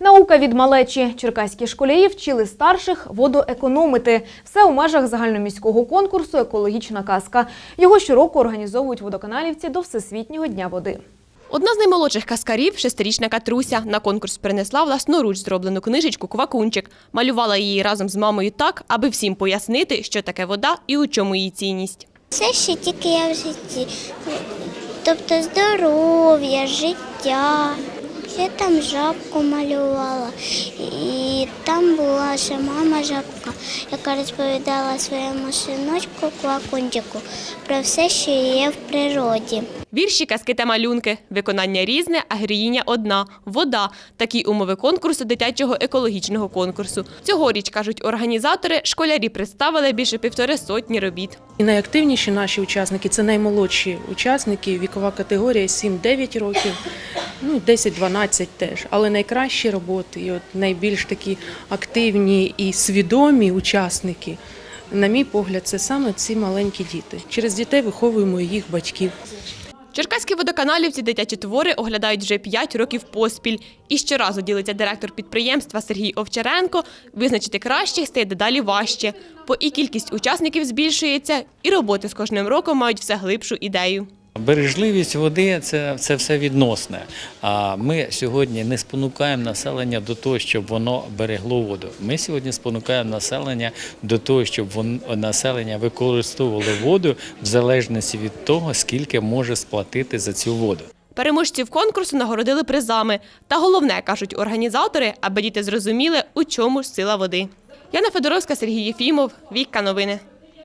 Наука від малечі. Черкаські школярі вчили старших водоекономити. Все у межах загальноміського конкурсу Екологічна казка. Його щороку організовують водоканалівці до Всесвітнього дня води. Одна з наймолодших каскарів – шестирічна Катруся. На конкурс принесла власноруч зроблену книжечку «Квакунчик». Малювала її разом з мамою так, аби всім пояснити, що таке вода і у чому її цінність. Все, що тільки я в житті. Тобто здоров'я, життя. Я там жабку малювала. І там була ще мама жабка, яка розповідала своєму синочку Квакунчику про все, що є в природі. Вірші, казки та малюнки. Виконання різне, а героїня одна – вода. Такі умови конкурсу дитячого екологічного конкурсу. Цьогоріч, кажуть організатори, школярі представили більше півтори сотні робіт. І найактивніші наші учасники це наймолодші учасники, вікова категорія 7-9 років, ну 10-12 теж. Але найкращі роботи, і от найбільш такі активні і свідомі учасники, на мій погляд, це саме ці маленькі діти. Через дітей виховуємо їх батьків. Черкаські водоканалівці дитячі твори оглядають вже 5 років поспіль. І щоразу ділиться директор підприємства Сергій Овчаренко. Визначити кращих стає дедалі важче, бо і кількість учасників збільшується, і роботи з кожним роком мають все глибшу ідею. Бережливість води це, це все відносне. А ми сьогодні не спонукаємо населення до того, щоб воно берегло воду. Ми сьогодні спонукаємо населення до того, щоб вон, населення використовувало воду в залежності від того, скільки може сплатити за цю воду. Переможців конкурсу нагородили призами. Та головне, кажуть організатори, аби діти зрозуміли, у чому ж сила води. Яна Федоровська, Сергій Єфімов, Вікка Новини.